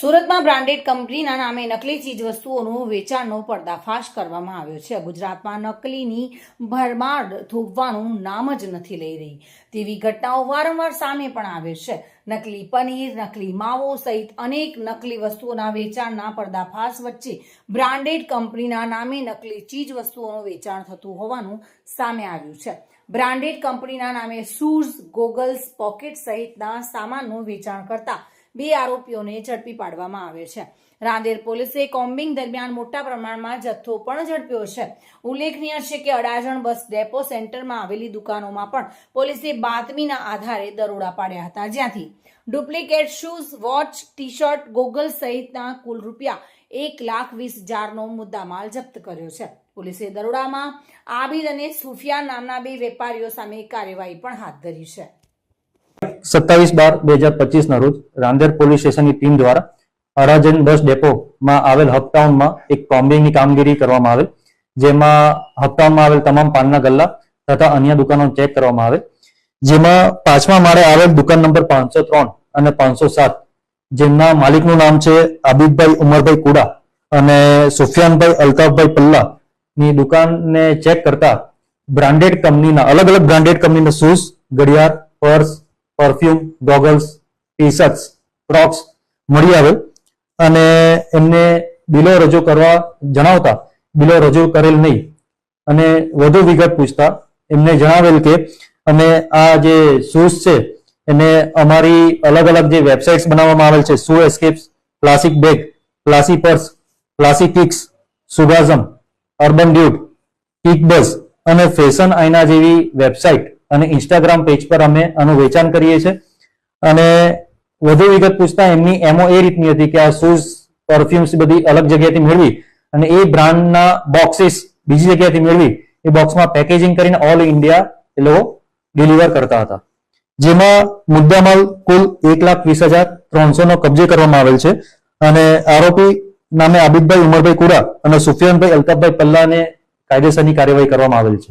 સુરતમાં બ્રાન્ડેડ કંપનીના નામે નકલી ચીજવસ્તુઓનું વેચાણનો પર્દાફાશ કરવામાં આવ્યો છે. ગુજરાતમાં નકલીની ભરમાર થોપવાનું નામ જ નથી લઈ રહી. તેવી ઘટનાઓ વારંવાર સામે પણ આવે છે. નકલી પનીર, નકલી માવો સહિત અનેક નકલી વસ્તુઓના વેચાણના પર્દાફાશ વચ્ચે બ્રાન્ડેડ કંપનીના નામે નકલી ચીજ વસ્તુઓનું વેચાણ થતું હોવાનું સામે આવ્યું છે. બ્રાન્ડેડ કંપનીના નામે શૂઝ, ગોગલ્સ પોકેટ સહિતના સામાનનું વેચાણ કરતા બે આરોપીઓને ઝડપી પાડવામાં આવે છે. રાંદેર પોલીસે કોમ્બિંગ દરમિયાન મોટા પ્રમાણમાં જથ્થો પણ ઝડપ્યો છે. ઉલ્લેખનીય છે કે અડાજણ બસ ડેપો સેન્ટરમાં આવેલી દુકાનોમાં પણ પોલીસે બાતમીના આધારે દરોડા પાડ્યા હતા. જ્યાંથી duplicate shoes, watch T shirt goggle સહિતના કુલ રૂપિયા એક લાખ વીસ હજારનો મુદ્દામાલ જપ્ત કર્યો છે. પોલીસે દરોડામાં આબિદ અને સુફિયાન નામના બે વેપારીઓ સામે કાર્યવાહી પણ હાથ ધરી છે. સત્તાવીસ બાર બે હજાર પચીસ ના રોજ રાંદેર પોલીસ સ્ટેશનની ટીમ દ્વારા અરાજન બસ ડેપોમાં આવેલ હપટાઉનમાં એક કોમ્બિંગની કામગીરી કરવામાં આવે જેમાં હપટાઉનમાં આવેલ તમામ પાનના ગલ્લા તથા અન્ય દુકાનો ચેક કરવામાં આવે જેમાં પાંચમા માળે આવેલ દુકાન નંબર પાંચસો ત્રણ અને પાંચસો સાત, જેમના માલિકનું નામ છે આબિદભાઈ ઉમરભાઈ કુડા અને સુફિયાનભાઈ અલ્તાફભાઈ પલ્લા ની દુકાનને ચેક કરતા બ્રાન્ડેડ કંપનીના અલગ અલગ બ્રાન્ડેડ કંપનીના શૂઝ, ઘડિયાળ, purse perfume goggles T shirts crocs મળી આવે. અને એમને બિલો રજૂ કરવા જણાવતા, બિલો રજૂ કરેલ નહીં. અને વધુ વિગત પૂછતા, એમને જણાવેલ કે અમે આ જે શૂઝ છે, એને અમારી અલગ અલગ જે વેબસાઇટ્સ બનાવવામાં આવેલ છે shoe escapes classic bag classy purse classy kicks સુગાઝમ urban ડ્યુટ kick બસ અને ફેશન આઈના જેવી વેબસાઇટ અને ઇન્સ્ટાગ્રામ પેજ પર અમે આનું વેચાણ કરીએ છીએ. અને વધુ વિગત પૂછતા એમની એમઓ એ રીતની હતી કે આ શૂઝ પરફ્યુમ્સ બધી અલગ જગ્યાએથી મેળવી અને એ બ્રાન્ડના બોક્સીસ બીજી જગ્યાથી મેળવી. એ બોક્સમાં પેકેજિંગ કરીને ઓલ ઇન્ડિયા એ લોકો ડિલિવર કરતા હતા. જેમાં મુદ્દામાલ કુલ એક લાખ વીસ હજાર ત્રણસો નો કબજે કરવામાં આવેલ છે. અને આરોપી નામે આબિદભાઈ ઉમરભાઈ કુડા અને સુફિયાનભાઈ અલ્તાફભાઈ પલ્લાને કાયદેસરની કાર્યવાહી કરવામાં આવેલ છે.